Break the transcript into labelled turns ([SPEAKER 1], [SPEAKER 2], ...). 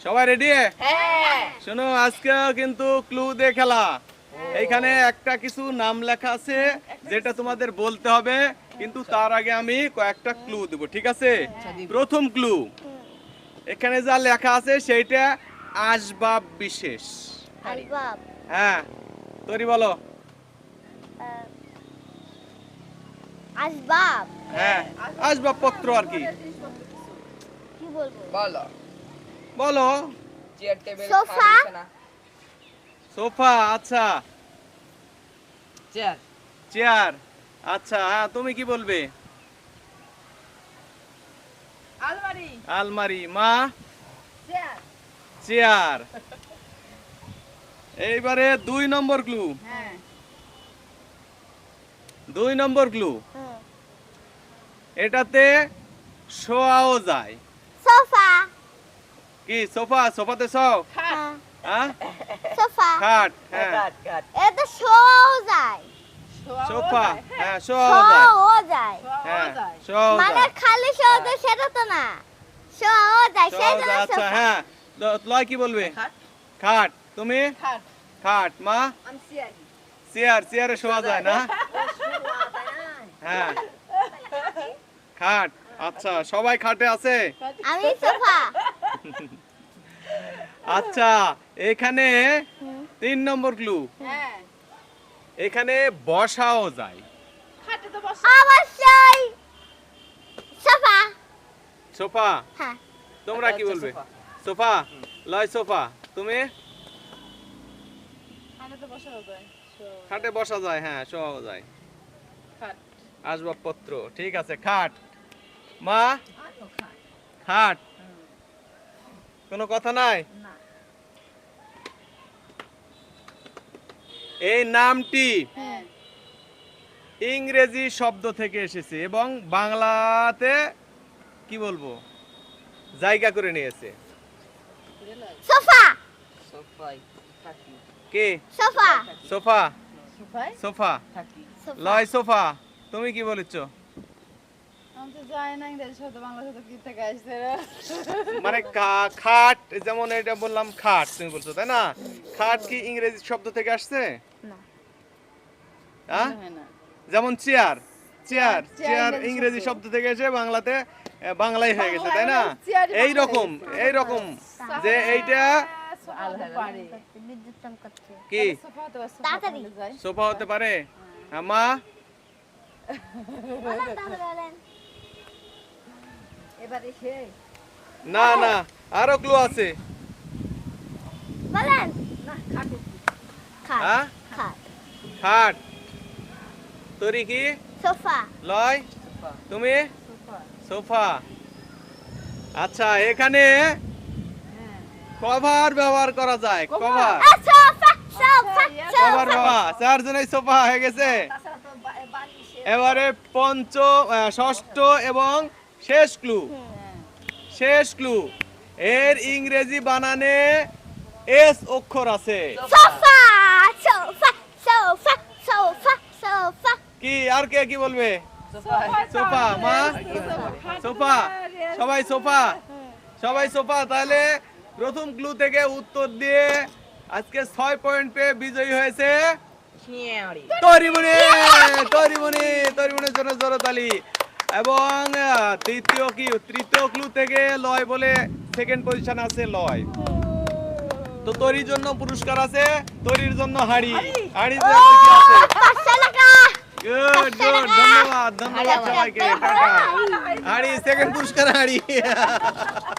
[SPEAKER 1] সবাই রেডি
[SPEAKER 2] হ্যাঁ।
[SPEAKER 1] শোনো আজকে কিন্তু ক্লু দিয়ে খেলা। এইখানে একটা কিছু নাম লেখা আছে যেটা তোমাদের বলতে হবে কিন্তু তার আগে আমি কয়েকটা ক্লু দেব ঠিক আছে? প্রথম ক্লু এখানে যা লেখা আছে সেইটা আসবাব বিশেষ। হ্যাঁ তৈরি বলো।
[SPEAKER 3] আসবাব।
[SPEAKER 1] হ্যাঁ আসবাবপত্র আর কি।
[SPEAKER 3] কি বলব?
[SPEAKER 2] বলো।
[SPEAKER 1] বলো।
[SPEAKER 2] Chair table
[SPEAKER 3] sofa?
[SPEAKER 1] সোফা আচ্ছা।
[SPEAKER 2] চেয়ার
[SPEAKER 1] চেয়ার আচ্ছা হ্যাঁ তুমি কি বলবে?
[SPEAKER 2] আলমারি।
[SPEAKER 1] আলমারি মা?
[SPEAKER 2] চেয়ার
[SPEAKER 1] চেয়ার এইবারে দুই নম্বর ক্লু
[SPEAKER 2] হ্যাঁ।
[SPEAKER 1] দুই নম্বর ক্লু। এটাতে শোয়াও যায়। কি সোফা? সোফাতে শো
[SPEAKER 3] হ্যাঁ।
[SPEAKER 1] হ্যাঁ?
[SPEAKER 3] সোফা।
[SPEAKER 1] খাট হ্যাঁ।
[SPEAKER 3] এটা শোও যায়।
[SPEAKER 1] সোফা হ্যাঁ। শোয়াও যায়।
[SPEAKER 3] শোও যায়।
[SPEAKER 1] হ্যাঁ শোয়াও
[SPEAKER 3] মানে খালি শোও যায় সেটা তো না। শোও যায় সেই জন্য
[SPEAKER 1] আচ্ছা হ্যাঁ। লয় কি বলবে? খাট। তুমি?
[SPEAKER 2] খাট।
[SPEAKER 1] খাট। মা?
[SPEAKER 2] আমি চেয়ার
[SPEAKER 1] চেয়ার চেয়ারে শোয়া যায় না? হ্যাঁ। খাট। আচ্ছা সবাই খাটে আছে?
[SPEAKER 3] আমি সোফা।
[SPEAKER 1] আচ্ছা এখানে তিন নম্বর ক্লু
[SPEAKER 2] হ্যাঁ।
[SPEAKER 1] এখানে বসাও যায়।
[SPEAKER 2] খাটে তো বসে।
[SPEAKER 3] অবশ্যই। সোফা।
[SPEAKER 1] সোফা?
[SPEAKER 3] হ্যাঁ।
[SPEAKER 1] তোমরা কি বলবে? সোফা। লয় সোফা তুমি?
[SPEAKER 2] খাটে তো বসে যায়।
[SPEAKER 1] খাটে বসা যায় হ্যাঁ শোয়াও যায়। আসবাবপত্র ঠিক আছে খাট। মা? খাট। কোনো কথা নাই? এই নামটি
[SPEAKER 2] হ্যাঁ।
[SPEAKER 1] ইংরেজি শব্দ থেকে এসেছে এবং বাংলাতে কি বলব? জায়গা করে নিয়েছে।
[SPEAKER 3] সোফা।
[SPEAKER 1] কে?
[SPEAKER 3] সোফা।
[SPEAKER 1] সোফা। সোফা। লয় সোফা তুমি কি বলেছ? মানে খাট যেমন এটা বললাম খাট তুমি বলছো তাই না? খাট কি ইংরেজি শব্দ থেকে আসছে?
[SPEAKER 3] না।
[SPEAKER 1] হ্যাঁ?
[SPEAKER 2] না।
[SPEAKER 1] যেমন চেয়ার চেয়ার
[SPEAKER 2] চেয়ার ইংরেজি শব্দ।
[SPEAKER 1] থেকে এসে বাংলাতে বাংলায় হয়ে গেছে তাই না? এই রকম এই রকম যে এইটা কি?
[SPEAKER 2] সোফা
[SPEAKER 1] হতে পারে হ্যাঁ, মা?
[SPEAKER 2] এবারে সে
[SPEAKER 1] না না আরও ক্লু আছে।
[SPEAKER 3] বলেন।
[SPEAKER 2] না খাট
[SPEAKER 1] হ্যাঁ?
[SPEAKER 3] খাট।
[SPEAKER 1] খাট। তরি কি?
[SPEAKER 3] সোফা।
[SPEAKER 1] লয়। তুমি?
[SPEAKER 2] সোফা।
[SPEAKER 1] সোফা। আচ্ছা এখানে
[SPEAKER 2] হ্যাঁ।
[SPEAKER 1] কভার ব্যবহার করা যায় কভার।
[SPEAKER 3] আ, সোফা সোফা
[SPEAKER 2] yes.
[SPEAKER 1] কভার বাবা চারজনের সোফা হয়ে গেছে। এবারে পঞ্চ আহ, ষষ্ঠ এবং শেষ ক্লু শেষ ক্লু এর ইংরেজি বানানে এস অক্ষর আছে।
[SPEAKER 3] Sofa sofa sofa sofa sofa.
[SPEAKER 1] কি আর কে কি বলবে?
[SPEAKER 2] সোফা।
[SPEAKER 1] সোফা মা? সোফা। সবাই সোফা? সবাই সোফা? তাহলে প্রথম ক্লু থেকে উত্তর দিয়ে আজকে ছয় পয়েন্ট পেয়ে বিজয়ী হয়েছে তরিমণি তরিমণি তরিমণির জন্য জোরতালি। এবং তৃতীয় কি তৃতীয় ক্লু থেকে লয় বলে সেকেন্ড পজিশন আছে লয়। তো তৈরির জন্য পুরস্কার আছে তৈরির জন্য হাড়ি। হাড়ি? আছে। গুড গুড ধন্যবাদ ধন্যবাদ সবাইকে হাড়ি সেকেন্ড পুরস্কার হাড়ি।